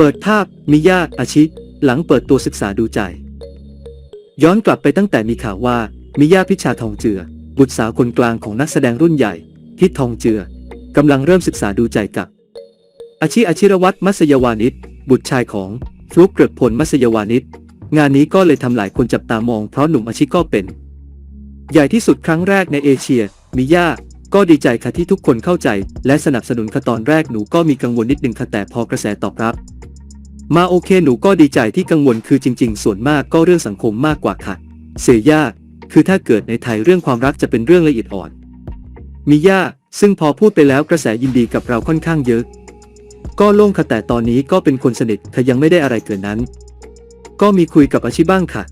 เปิดภาพมิยาอาชิ หลังเปิดตัวศึกษาดูใจ ย้อนกลับไปตั้งแต่มีข่าวว่ามิยาพิชาทองเจือ บุตรสาวคนกลางของนักแสดงรุ่นใหญ่ทิดทองเจือกำลังเริ่มศึกษาดูใจกับ อาชิอาชิรวัตรมัสยวานิชบุตรชายของฟลุกเกริกพลมัสยวานิชงานนี้ก็เลยทำหลายคนจับตามองเพราะหนุ่มอาชิก็เป็น ใหญ่ที่สุดครั้งแรกในเอเชียมิย่าก็ดีใจค่ะที่ทุกคนเข้าใจ และสนับสนุนค่ะตอนแรกหนูก็มีกังวลนิดนึงค่ะแต่พอกระแสตอบรับ มาโอเคหนูก็ดีใจที่กังวลคือจริง ๆ ส่วนมากก็เรื่องสังคมมากกว่าค่ะ เสียยาก คือถ้าเกิดในไทยเรื่องความรักจะเป็นเรื่องละเอียดอ่อนมิย่าซึ่งพอพูดไปแล้วกระแสยินดีกับเราค่อนข้างเยอะ ก็โล่งค่ะแต่ตอนนี้ก็เป็นคนสนิทค่ะยังไม่ได้อะไรเกินนั้น ก็มีคุยกับอาชิบ้างค่ะ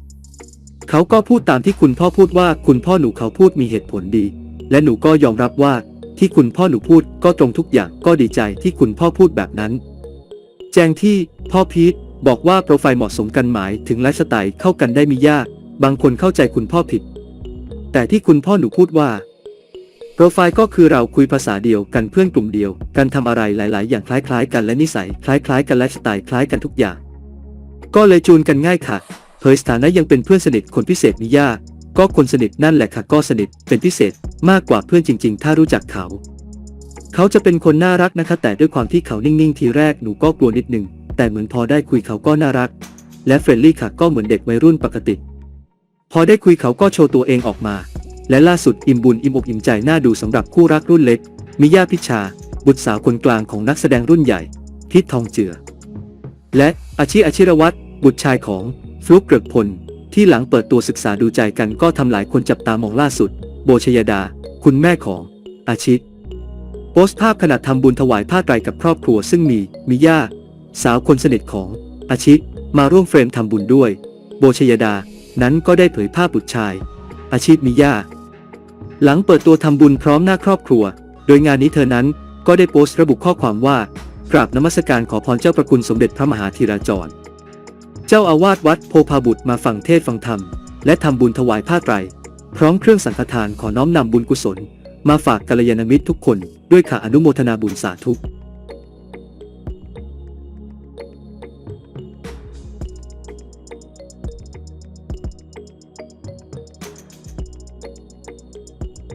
เขาก็พูดตามที่คุณพ่อพูดว่าคุณพ่อหนูเขาพูดมีเหตุผลดี และหนูก็ยอมรับว่าที่คุณพ่อหนูพูดก็ตรงทุกอย่างก็ดีใจที่คุณพ่อพูดแบบนั้น แจ้งที่พ่อพีทบอกว่าโปรไฟล์เหมาะสมกันหมายถึงไลฟ์สไตล์เข้ากันได้มียาก บางคนเข้าใจคุณพ่อผิด แต่ที่คุณพ่อหนูพูดว่า โปรไฟล์ก็คือเราคุยภาษาเดียวกันเพื่อนกลุ่มเดียวกันทำอะไรหลาย ๆ อย่างคล้าย ๆ กันและนิสัย คล้าย ๆ กันไลฟ์สไตล์คล้ายกันทุกอย่าง ก็เลยจูนกันง่ายค่ะเผยสถานะยังเป็นเพื่อนสนิทคนพิเศษมิยาก็คนสนิทนั่นแหละค่ะก็สนิทเป็นพิเศษมากกว่าเพื่อนจริง ๆ ถ้ารู้จักเขา เขาจะเป็นคนน่ารักนะคะ แต่ด้วยความที่เขานิ่งๆทีแรกหนูก็กลัวนิดนึง แต่เหมือนพอได้คุยเขาก็น่ารัก และเฟรนลี่ค่ะก็เหมือนเด็กวัยรุ่นปกติ พอได้คุยเขาก็โชว์ตัวเองออกมา และล่าสุดอิ่มบุญอิ่มอกอิ่มใจน่าดูสำหรับคู่รักรุ่นเล็ก มิยาพิชา บุตรสาวคนกลางของนักแสดงรุ่นใหญ่ทิดทองเจือ และอาชิอาชิรวัตรบุตรชายของฟลุกเกริกพล ที่หลังเปิดตัวศึกษาดูใจกันก็ทำหลายคนจับตามองล่าสุด โบชยดา คุณแม่ของอาชิ พสต์ภาพขณะทำบุญถวายผ้าไตรกับครอบครัวซึ่งมีมิย่า สาวคนสนิทของอาชิมาร่วมเฟรมทำบุญด้วย โบชยดา นั้นก็ได้เผยภาพบุตรชาย อาชีพมิย่า หลังเปิดตัวทำบุญพร้อมหน้าครอบครัว โดยงานนี้เธอนั้นก็ได้โพสต์ระบุข้อความว่ากราบนมัสการขอพรเจ้าประคุณสมเด็จพระมหาธีราจร เจ้าอาวาสวัดโพพาบุตรมาฟังเทศฟังธรรม และทำบุญถวายผ้าไตร พร้อมเครื่องสังฆทานขอน้อมนำบุญกุศล มาฝากกัลยาณมิตรทุกคน ด้วยข่าอนุโมทนาบุญสาธุ